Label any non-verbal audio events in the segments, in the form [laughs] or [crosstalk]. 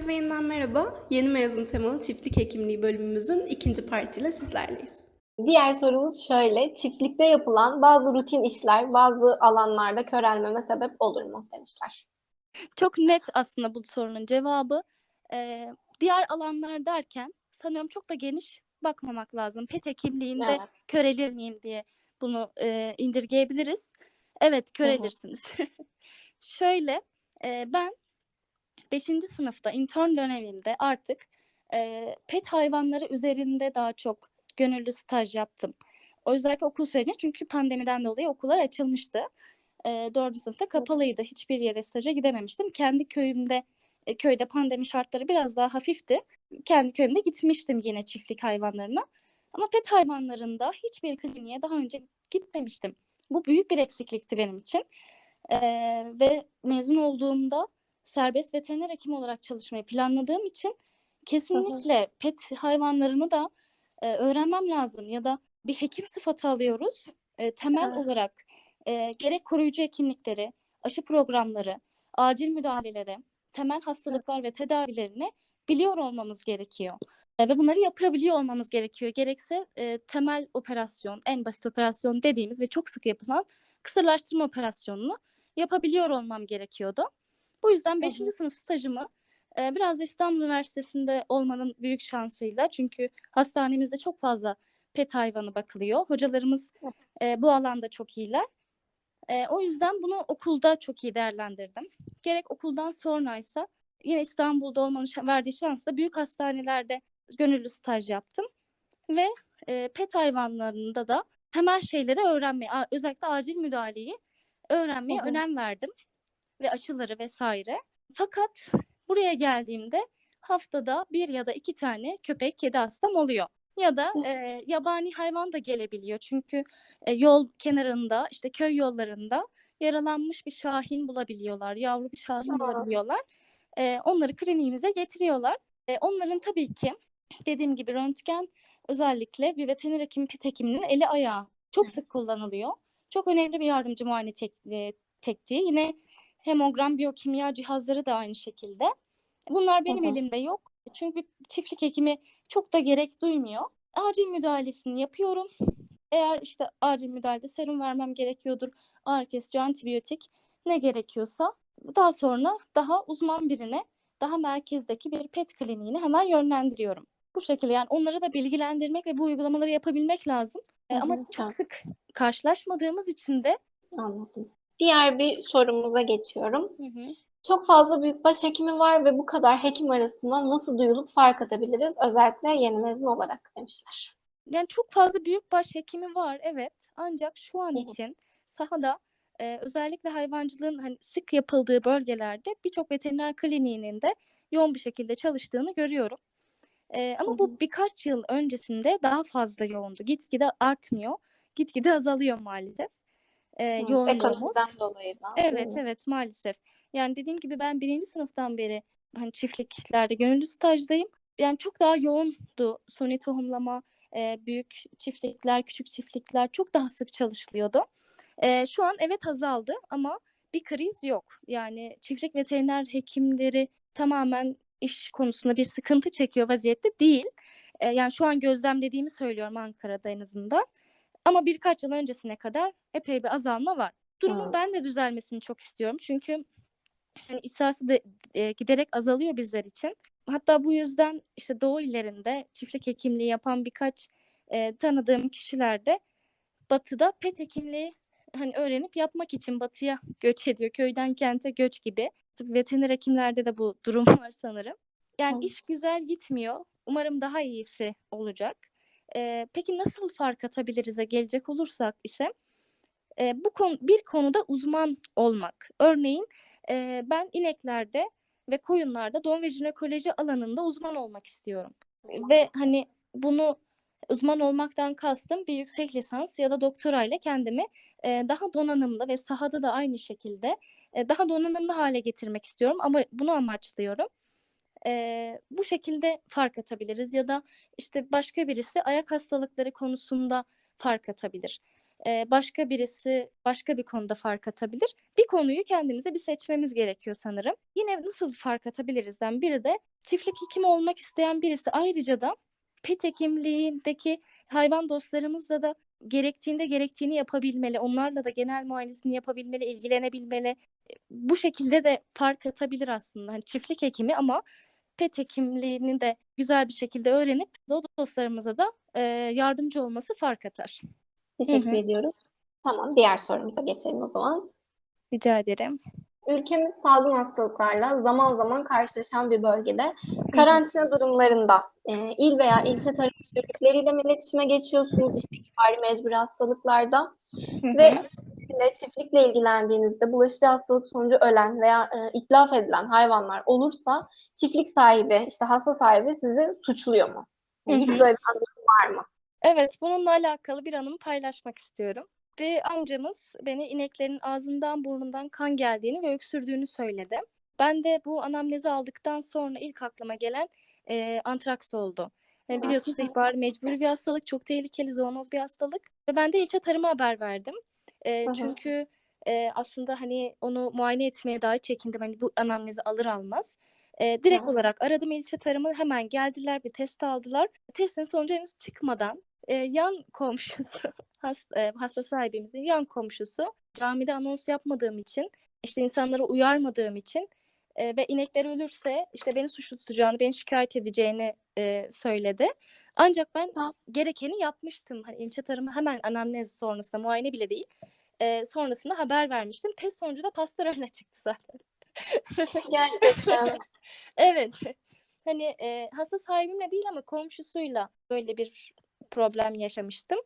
Herkese yeniden merhaba. Yeni mezun temalı çiftlik hekimliği bölümümüzün ikinci partiyle sizlerleyiz. Diğer sorumuz şöyle. Çiftlikte yapılan bazı rutin işler bazı alanlarda körelmeme sebep olur mu demişler. Çok net aslında bu sorunun cevabı. Ee, diğer alanlar derken sanıyorum çok da geniş bakmamak lazım. Pet hekimliğinde Evet. körelir miyim diye bunu e, indirgeyebiliriz. Evet körelirsiniz. [laughs] Şöyle e, ben 5. sınıfta intern dönemimde artık e, pet hayvanları üzerinde daha çok gönüllü staj yaptım. Özellikle okul sürecinde çünkü pandemiden dolayı okullar açılmıştı. E, 4. sınıfta kapalıydı. Hiçbir yere staja gidememiştim. Kendi köyümde e, köyde pandemi şartları biraz daha hafifti. Kendi köyümde gitmiştim yine çiftlik hayvanlarına. Ama pet hayvanlarında hiçbir kliniğe daha önce gitmemiştim. Bu büyük bir eksiklikti benim için. Ee, ve mezun olduğumda serbest veteriner hekim olarak çalışmayı planladığım için kesinlikle pet hayvanlarını da e, öğrenmem lazım ya da bir hekim sıfatı alıyoruz. E, temel Evet. olarak e, gerek koruyucu hekimlikleri, aşı programları, acil müdahaleleri, temel hastalıklar ve tedavilerini biliyor olmamız gerekiyor. E, ve bunları yapabiliyor olmamız gerekiyor. Gerekse e, temel operasyon, en basit operasyon dediğimiz ve çok sık yapılan kısırlaştırma operasyonunu yapabiliyor olmam gerekiyordu. Bu yüzden 5. hı. sınıf stajımı e, biraz da İstanbul Üniversitesi'nde olmanın büyük şansıyla çünkü hastanemizde çok fazla pet hayvanı bakılıyor. Hocalarımız e, bu alanda çok iyiler. E, o yüzden bunu okulda çok iyi değerlendirdim. Gerek okuldan sonraysa yine İstanbul'da olmanın verdiği şansla büyük hastanelerde gönüllü staj yaptım. Ve e, pet hayvanlarında da temel şeyleri öğrenmeye, özellikle acil müdahaleyi öğrenmeye Hı hı. önem verdim. Ve aşıları vesaire. Fakat buraya geldiğimde haftada bir ya da iki tane köpek, kedi hastam oluyor. Ya da e, yabani hayvan da gelebiliyor. Çünkü e, yol kenarında, işte köy yollarında yaralanmış bir şahin bulabiliyorlar. Yavru bir şahin Aa. bulabiliyorlar. E, onları kliniğimize getiriyorlar. E, onların tabii ki dediğim gibi röntgen özellikle bir veteriner hekim, pet hekiminin eli ayağı çok sık kullanılıyor. Çok önemli bir yardımcı muayene tek, tekniği. Yine hemogram, biyokimya cihazları da aynı şekilde. Bunlar benim hı. elimde yok. Çünkü bir çiftlik hekimi çok da gerek duymuyor. Acil müdahalesini yapıyorum. Eğer işte acil müdahalede serum vermem gerekiyordur, ağrı kesici, antibiyotik ne gerekiyorsa daha sonra daha uzman birine, daha merkezdeki bir pet kliniğine hemen yönlendiriyorum. Bu şekilde yani onları da bilgilendirmek ve bu uygulamaları yapabilmek lazım. E, Hı hı, Ama çok sık karşılaşmadığımız için de Anladım. Diğer bir sorumuza geçiyorum. Hı hı. Çok fazla büyükbaş hekimi var ve bu kadar hekim arasında nasıl duyulup fark atabiliriz? Özellikle yeni mezun olarak demişler. Yani çok fazla büyükbaş hekimi var evet. Ancak şu an için sahada e, özellikle hayvancılığın hani sık yapıldığı bölgelerde birçok veteriner kliniğinin de yoğun bir şekilde çalıştığını görüyorum. E, ama bu birkaç yıl öncesinde daha fazla yoğundu. Gitgide artmıyor. Gitgide azalıyor maalesef. E, yoğunluğumuz. ekonomiden dolayı da. değil Evet evet maalesef. Yani dediğim gibi ben birinci sınıftan beri hani çiftliklerde gönüllü stajdayım. Yani çok daha yoğundu suni tohumlama, e, büyük çiftlikler, küçük çiftlikler çok daha sık çalışılıyordu. E, şu an evet azaldı ama bir kriz yok. Yani çiftlik veteriner hekimleri tamamen iş konusunda bir sıkıntı çekiyor vaziyette değil. E, yani şu an gözlemlediğimi söylüyorum Ankara'da en azından. Ama birkaç yıl öncesine kadar epey bir azalma var. Durumun Evet. ben de düzelmesini çok istiyorum. Çünkü hani israrsı da e, giderek azalıyor bizler için. Hatta bu yüzden işte doğu illerinde çiftlik hekimliği yapan birkaç e, tanıdığım kişiler de batıda pet hekimliği hani öğrenip yapmak için batıya göç ediyor. Köyden kente göç gibi. Veteriner hekimlerde de bu durum var sanırım. Yani Evet. iş güzel gitmiyor. Umarım daha iyisi olacak. E, peki nasıl fark atabiliriz'e gelecek olursak ise e, bu konu bir konuda uzman olmak. Örneğin e, ben ineklerde ve koyunlarda doğum ve jinekoloji alanında uzman olmak istiyorum. Ve hani bunu uzman olmaktan kastım bir yüksek lisans ya da doktorayla kendimi e, daha donanımlı ve sahada da aynı şekilde e, daha donanımlı hale getirmek istiyorum ama bunu amaçlıyorum. E, bu şekilde fark atabiliriz ya da işte başka birisi ayak hastalıkları konusunda fark atabilir. e, başka birisi başka bir konuda fark atabilir. Bir konuyu kendimize bir seçmemiz gerekiyor sanırım. Yine nasıl fark atabilirizden biri de çiftlik hekimi olmak isteyen birisi ayrıca da pet hekimliğindeki hayvan dostlarımızla da gerektiğinde gerektiğini yapabilmeli. Onlarla da genel muayenesini yapabilmeli, ilgilenebilmeli. Bu şekilde de fark atabilir aslında. Hani çiftlik hekimi ama pet hekimliğini de güzel bir şekilde öğrenip o dostlarımıza da e, yardımcı olması fark atar. Teşekkür hı. ediyoruz. Tamam, diğer sorumuza geçelim o zaman. Rica ederim. Ülkemiz salgın hastalıklarla zaman zaman karşılaşan bir bölgede. Karantina durumlarında e, il veya ilçe tarım müdürlükleriyle mi iletişime geçiyorsunuz? İşte ihbari mecburi hastalıklarda ve ile çiftlikle ilgilendiğinizde bulaşıcı hastalık sonucu ölen veya e, itlaf edilen hayvanlar olursa çiftlik sahibi, işte hasta sahibi sizi suçluyor mu? Yani hiç böyle bir anınız var mı? Evet, bununla alakalı bir anımı paylaşmak istiyorum. Bir amcamız beni ineklerin ağzından burnundan kan geldiğini ve öksürdüğünü söyledi. Ben de bu anamnezi aldıktan sonra ilk aklıma gelen e, antraks oldu. Yani Evet. biliyorsunuz ihbar mecburi bir hastalık, çok tehlikeli zoonoz bir hastalık. Ve ben de ilçe tarıma haber verdim. E, çünkü e, aslında hani onu muayene etmeye dahi çekindim. Hani bu anamnezi alır almaz. E, direkt Evet. olarak aradım ilçe tarımı hemen geldiler bir test aldılar. Testin sonucu henüz çıkmadan e, yan [laughs] komşusu hasta, e, hasta sahibimizin yan komşusu camide anons yapmadığım için işte insanlara uyarmadığım için e, ve inekler ölürse işte beni suçlu tutacağını, beni şikayet edeceğini e, söyledi. Ancak ben Ha. gerekeni yapmıştım. Hani ilçe tarımı hemen anamnez sonrasında muayene bile değil. E, sonrasında haber vermiştim. Test sonucu da pasteurle çıktı zaten. [laughs] Gerçekten. Evet. Hani e, hasta sahibimle değil ama komşusuyla böyle bir problem yaşamıştım.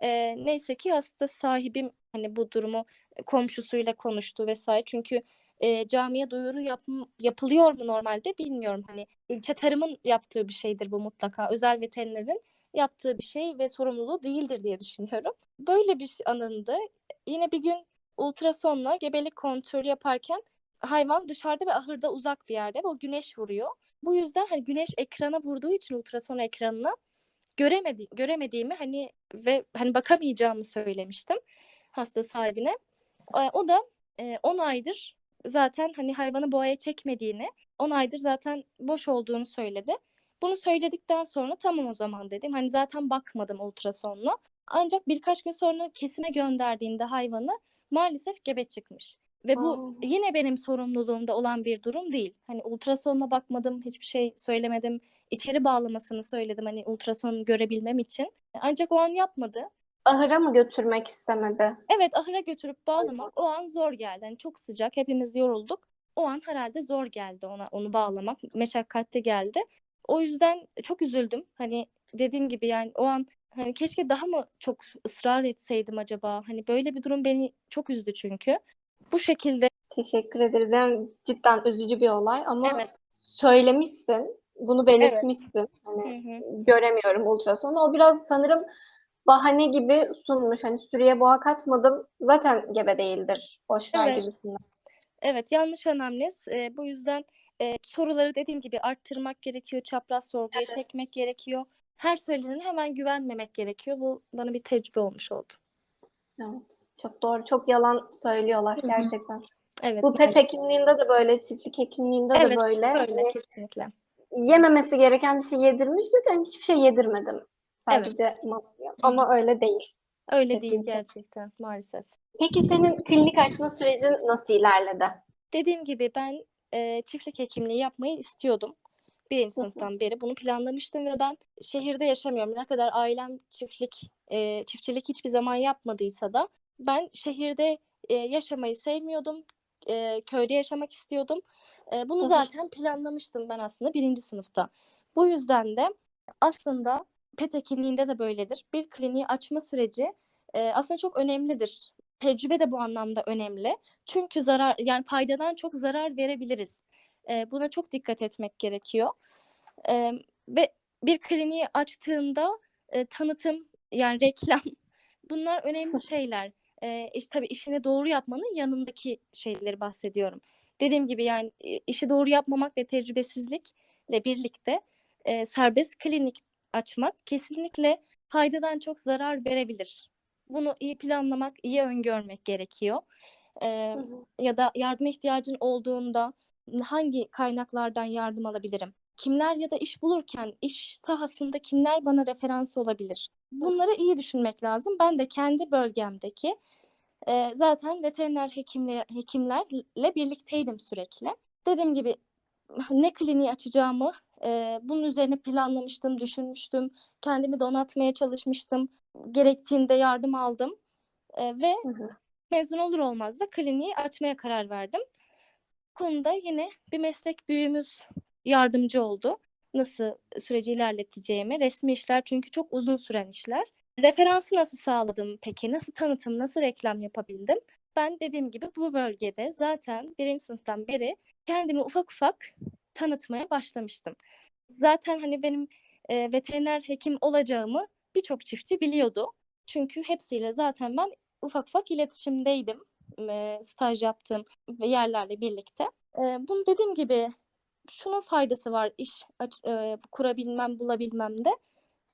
E, neyse ki hasta sahibim hani bu durumu komşusuyla konuştu vesaire. Çünkü e, camiye duyuru yap, yapılıyor mu normalde bilmiyorum. Hani ilçe tarımın yaptığı bir şeydir bu mutlaka. Özel veterinerin yaptığı bir şey ve sorumluluğu değildir diye düşünüyorum. Böyle bir anında yine bir gün ultrasonla gebelik kontrolü yaparken hayvan dışarıda ve ahırda uzak bir yerde o güneş vuruyor. Bu yüzden hani güneş ekrana vurduğu için ultrason ekranına göremedi göremediğimi hani ve hani bakamayacağımı söylemiştim hasta sahibine. E, O da e, 10 aydır zaten hani hayvanı boğaya çekmediğini, 10 aydır zaten boş olduğunu söyledi. Bunu söyledikten sonra tamam o zaman dedim. Hani zaten bakmadım ultrasonla. Ancak birkaç gün sonra kesime gönderdiğimde hayvanı maalesef gebe çıkmış. Ve bu Aa. yine benim sorumluluğumda olan bir durum değil. Hani ultrasonla bakmadım, hiçbir şey söylemedim. İçeri bağlamasını söyledim hani ultrason görebilmem için. Ancak o an yapmadı. Ahıra mı götürmek istemedi? Evet ahıra götürüp bağlamak o an zor geldi. Hani çok sıcak, hepimiz yorulduk. O an herhalde zor geldi ona onu bağlamak. Meşakkatli geldi. O yüzden çok üzüldüm. Hani dediğim gibi yani o an hani keşke daha mı çok ısrar etseydim acaba? Hani böyle bir durum beni çok üzdü çünkü. Bu şekilde Teşekkür ederiz. Yani cidden üzücü bir olay ama evet. söylemişsin, bunu belirtmişsin. Hani Hı hı. göremiyorum ultrasonu. O biraz sanırım bahane gibi sunmuş. Hani sürüye boğa katmadım, zaten gebe değildir. Boş ver Evet. gibisinden. Evet yanlış anamnez. Ee, bu yüzden e, soruları dediğim gibi arttırmak gerekiyor. Çapraz sorguya çekmek gerekiyor. Her söylenene hemen güvenmemek gerekiyor. Bu bana bir tecrübe olmuş oldu. Evet, çok doğru. Çok yalan söylüyorlar Hı hı. gerçekten. Evet. Bu pet hekimliğinde de böyle, çiftlik hekimliğinde de Evet, böyle. böyle Hani kesinlikle. yememesi gereken bir şey yedirmiş diyor "Ben hiçbir şey yedirmedim. Sadece mama yiyor." Ama öyle değil. Öyle değil gerçekten maalesef. Peki senin klinik açma sürecin nasıl ilerledi? Dediğim gibi ben e, çiftlik hekimliği yapmayı istiyordum. Birinci sınıftan beri bunu planlamıştım ve ben şehirde yaşamıyorum. Ne kadar ailem çiftlik, e, çiftçilik hiçbir zaman yapmadıysa da ben şehirde e, yaşamayı sevmiyordum. E, köyde yaşamak istiyordum. E, bunu zaten planlamıştım ben aslında birinci sınıfta. Bu yüzden de aslında pet hekimliğinde de böyledir. Bir kliniği açma süreci e, aslında çok önemlidir. Tecrübe de bu anlamda önemli. Çünkü zarar yani faydadan çok zarar verebiliriz. E, buna çok dikkat etmek gerekiyor. E, ve bir kliniği açtığında e, tanıtım yani reklam [laughs] bunlar önemli şeyler. E, iş, tabii işini doğru yapmanın yanındaki şeyleri bahsediyorum. Dediğim gibi yani e, işi doğru yapmamak ve tecrübesizlikle birlikte e, serbest klinik açmak kesinlikle faydadan çok zarar verebilir. bunu iyi planlamak, iyi öngörmek gerekiyor. Hı hı. ya da yardıma ihtiyacın olduğunda hangi kaynaklardan yardım alabilirim? Kimler ya da iş bulurken iş sahasında kimler bana referans olabilir? Bunları iyi düşünmek lazım. Ben de kendi bölgemdeki eee, zaten veteriner hekimle, hekimlerle birlikteydim sürekli. Dediğim gibi ne kliniği açacağımı eee, bunun üzerine planlamıştım, düşünmüştüm. Kendimi donatmaya çalışmıştım. Gerektiğinde yardım aldım. Eee, ve Hı hı. mezun olur olmaz da kliniği açmaya karar verdim. Bu konuda yine bir meslek büyüğümüz yardımcı oldu. Nasıl süreci ilerleteceğime. Resmi işler çünkü çok uzun süren işler. Referansı nasıl sağladım peki? Nasıl tanıtım, nasıl reklam yapabildim? Ben dediğim gibi bu bölgede zaten birinci sınıftan beri kendimi ufak ufak tanıtmaya başlamıştım. Zaten hani benim e, veteriner hekim olacağımı birçok çiftçi biliyordu. Çünkü hepsiyle zaten ben ufak ufak iletişimdeydim. E, staj yaptığım yerlerle birlikte. E, bunu dediğim gibi şunun faydası var iş aç- e, kurabilmem, bulabilmem de.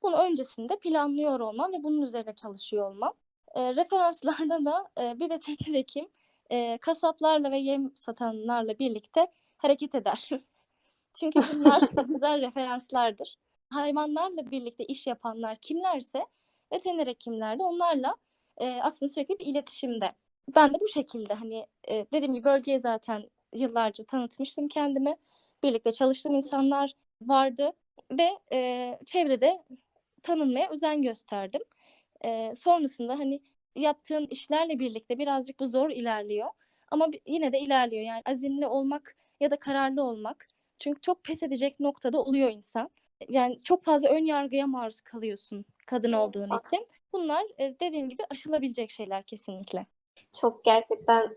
Bunu öncesinde planlıyor olmam ve bunun üzerine çalışıyor olmam. E, referanslarda da e, bir veteriner hekim e, kasaplarla ve yem satanlarla birlikte hareket eder. [laughs] Çünkü bunlar güzel referanslardır. Hayvanlarla birlikte iş yapanlar kimlerse veteriner hekimler de onlarla e, aslında sürekli bir iletişimde. Ben de bu şekilde hani e, dediğim gibi bölgeye zaten yıllarca tanıtmıştım kendimi. Birlikte çalıştığım insanlar vardı ve e, çevrede tanınmaya özen gösterdim. E, sonrasında hani yaptığın işlerle birlikte birazcık bu zor ilerliyor. Ama yine de ilerliyor. Yani azimli olmak ya da kararlı olmak. Çünkü çok pes edecek noktada oluyor insan. Yani çok fazla ön yargıya maruz kalıyorsun kadın olduğun çok. için. Bunlar e, dediğim gibi aşılabilecek şeyler kesinlikle. Çok gerçekten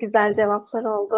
güzel cevaplar oldu.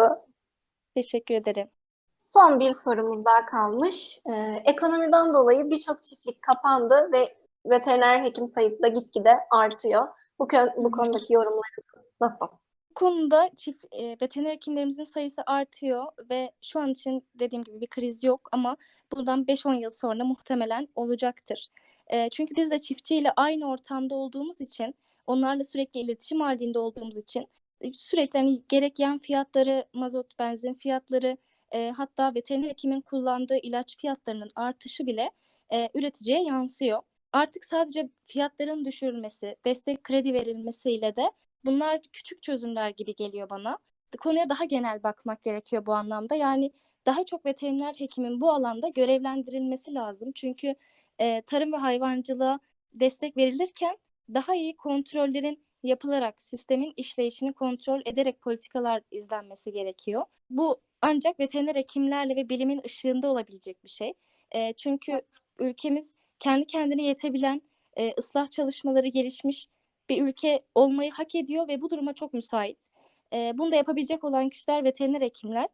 Teşekkür ederim. Son bir sorumuz daha kalmış. Ee, ekonomiden dolayı birçok çiftlik kapandı ve veteriner hekim sayısı da gitgide artıyor. Bu, bu konudaki yorumlarınız nasıl? Konuda çift e, veteriner hekimlerimizin sayısı artıyor ve şu an için dediğim gibi bir kriz yok ama bundan 5-10 yıl sonra muhtemelen olacaktır. E, çünkü biz de çiftçiyle aynı ortamda olduğumuz için, onlarla sürekli iletişim halinde olduğumuz için e, sürekli hani gerek yem fiyatları, mazot, benzin fiyatları, e, hatta veteriner hekimin kullandığı ilaç fiyatlarının artışı bile e, üreticiye yansıyor. Artık sadece fiyatların düşürülmesi, destek kredi verilmesiyle de Bunlar küçük çözümler gibi geliyor bana. Konuya daha genel bakmak gerekiyor bu anlamda. Yani daha çok veteriner hekimin bu alanda görevlendirilmesi lazım. Çünkü e, tarım ve hayvancılığa destek verilirken daha iyi kontrollerin yapılarak sistemin işleyişini kontrol ederek politikalar izlenmesi gerekiyor. Bu ancak veteriner hekimlerle ve bilimin ışığında olabilecek bir şey. E, çünkü ülkemiz kendi kendine yetebilen, e, ıslah çalışmaları gelişmiş bir ülke olmayı hak ediyor ve bu duruma çok müsait. E, bunu da yapabilecek olan kişiler veteriner hekimler.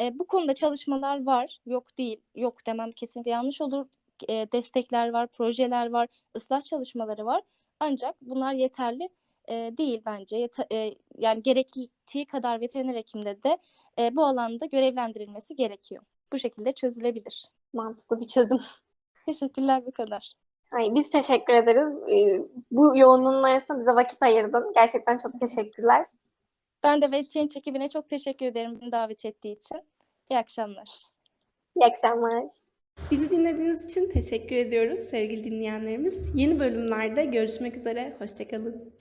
E, bu konuda çalışmalar var, yok değil, yok demem kesinlikle yanlış olur. E, destekler var, projeler var, ıslah çalışmaları var. Ancak bunlar yeterli e, değil bence. Yete- e, yani gerektiği kadar veteriner hekimde de e, bu alanda görevlendirilmesi gerekiyor. Bu şekilde çözülebilir. Mantıklı bir çözüm. Teşekkürler bu kadar. Ay, biz teşekkür ederiz. Ee, bu yoğunluğun arasında bize vakit ayırdın. Gerçekten çok teşekkürler. Ben de Vet Change ekibine çok teşekkür ederim beni davet ettiği için. İyi akşamlar. İyi akşamlar. Bizi dinlediğiniz için teşekkür ediyoruz sevgili dinleyenlerimiz. Yeni bölümlerde görüşmek üzere. Hoşçakalın.